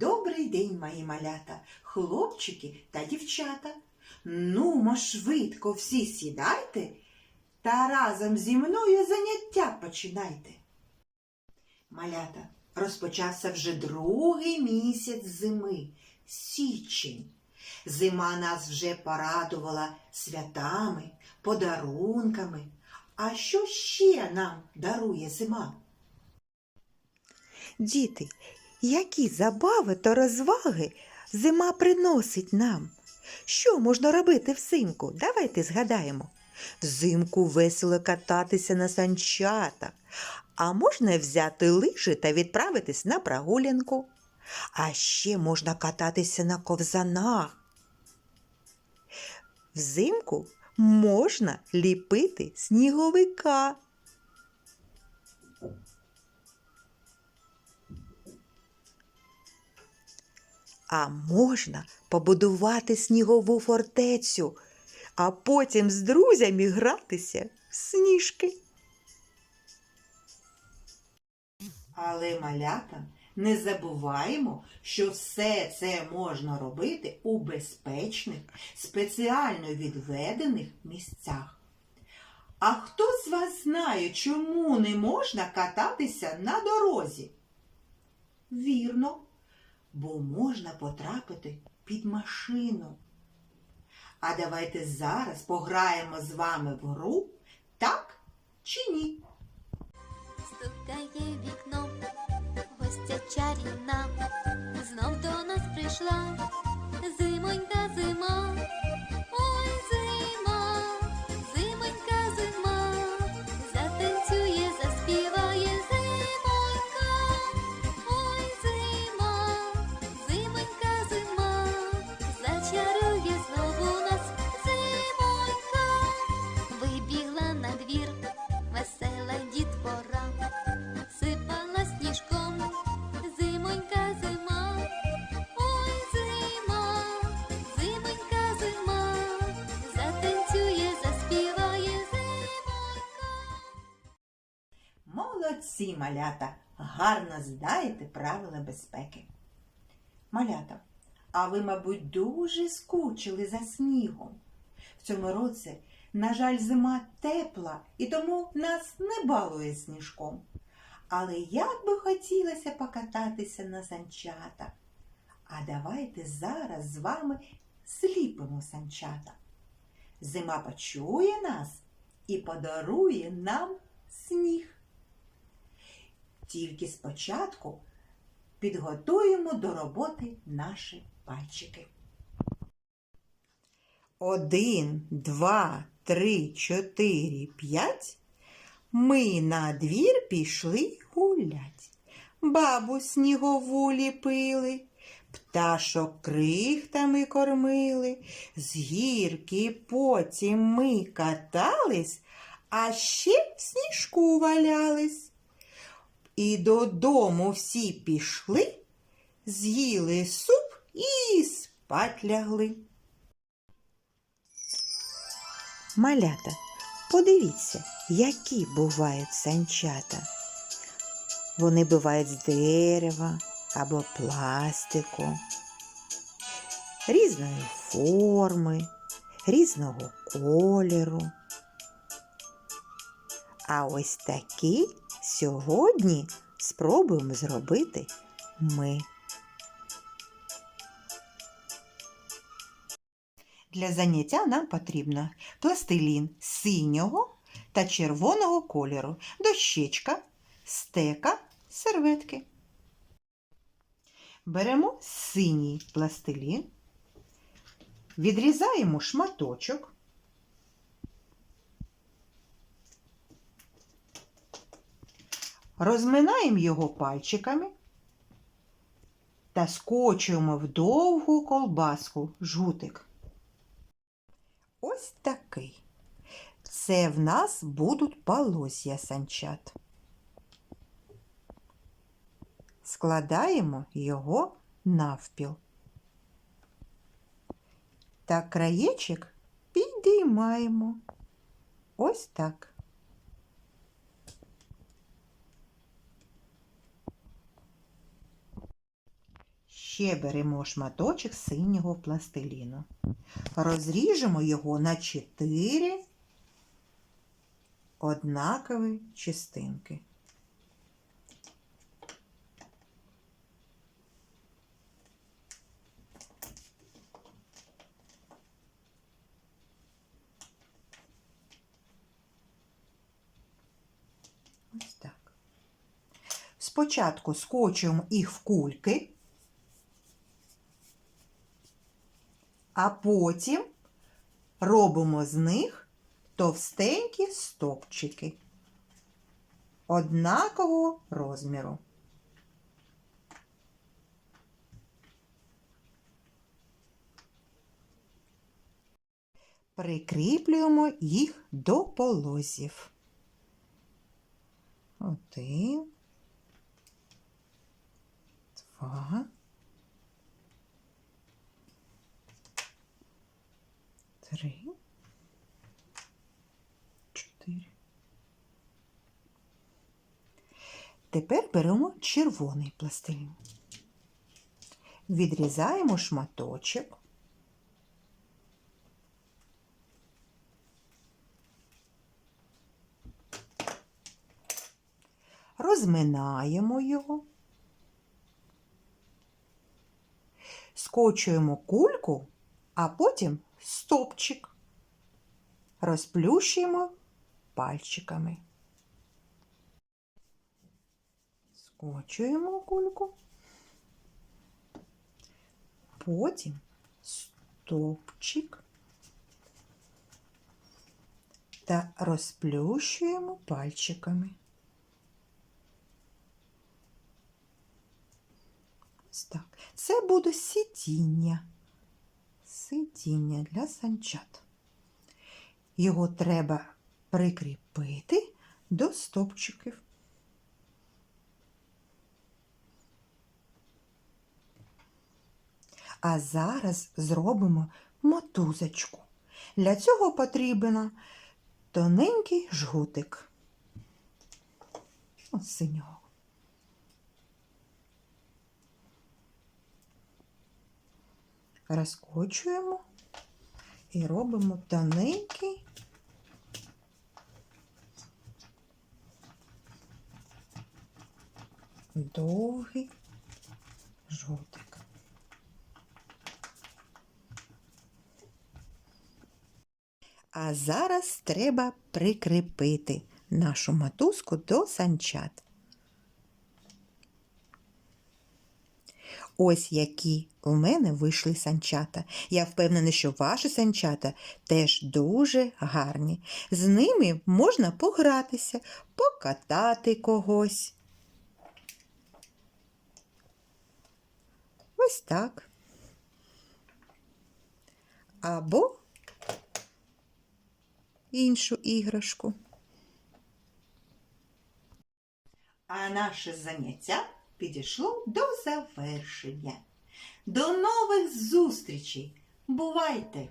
Добрий день, мої малята, хлопчики та дівчата. Нумо швидко всі сідайте та разом зі мною заняття починайте. Малята, розпочався вже другий місяць зими, січень. Зима нас вже порадувала святами, подарунками. А що ще нам дарує зима? Діти, які забави та розваги зима приносить нам? Що можна робити взимку? Давайте згадаємо. Взимку весело кататися на санчатах, а можна взяти лижі та відправитись на прогулянку. А ще можна кататися на ковзанах. Взимку можна ліпити сніговика. А можна побудувати снігову фортецю, а потім з друзями гратися в сніжки. Але малята, не забуваємо, що все це можна робити у безпечних, спеціально відведених місцях. А хто з вас знає, чому не можна кататися на дорозі? Вірно, бо можна потрапити під машину. А давайте зараз пограємо з вами в гру так чи ні. Стукає вікно, гостя чарівна, знов до нас прийшла зимонька зима, Молодці, малята, гарно знаєте правила безпеки. Малята, а ви, мабуть, дуже скучили за снігом. В цьому році, на жаль, зима тепла і тому нас не балує сніжком. Але як би хотілося покататися на санчатах. А давайте зараз з вами сліпимо санчата. Зима почує нас і подарує нам сніг. Тільки спочатку підготуємо до роботи наші пальчики. Один, два, три, чотири, п'ять. Ми на двір пішли гулять. Бабу снігову ліпили, пташок крихтами кормили, з гірки потім ми катались, а ще в сніжку валялись. І додому всі пішли, з'їли суп і спать лягли. Малята, подивіться, які бувають санчата. Вони бувають з дерева або пластику, різної форми, різного кольору. А ось такі сьогодні спробуємо зробити ми. Для заняття нам потрібно пластилін синього та червоного кольору, дощечка, стека, серветки. Беремо синій пластилін, відрізаємо шматочок. Розминаємо його пальчиками та скочуємо в довгу колбаску жгутик. Ось такий. Це в нас будуть полосся санчат. Складаємо його навпіл. Та краєчок підіймаємо. Ось так. Ще беремо шматочок синього пластиліну. Розріжемо його на чотири однакові частинки. Ось так. Спочатку скочуємо їх в кульки, а потім робимо з них товстенькі стопчики однакового розміру. Прикріплюємо їх до полозів. Один, два, три, чотири. Тепер беремо червоний пластилін. Відрізаємо шматочок. розминаємо його, скочуємо кульку, а потім стопчик, розплющуємо пальчиками. Скочуємо кульку, потім стопчик та розплющуємо пальчиками. Ось так. Це буде сидіння. Сидіння для санчат. Його треба прикріпити до стопчиків. А зараз зробимо мотузочку. Для цього потрібен тоненький жгутик. Ось синього. Розкочуємо і робимо тоненький довгий жовтик. А зараз треба прикріпити нашу мотузку до санчат. Ось які у мене вийшли санчата. Я впевнена, що ваші санчата теж дуже гарні. З ними можна погратися, покатати когось. Ось так. Або іншу іграшку. А наше заняття підійшло до завершення. До нових зустрічей! Бувайте!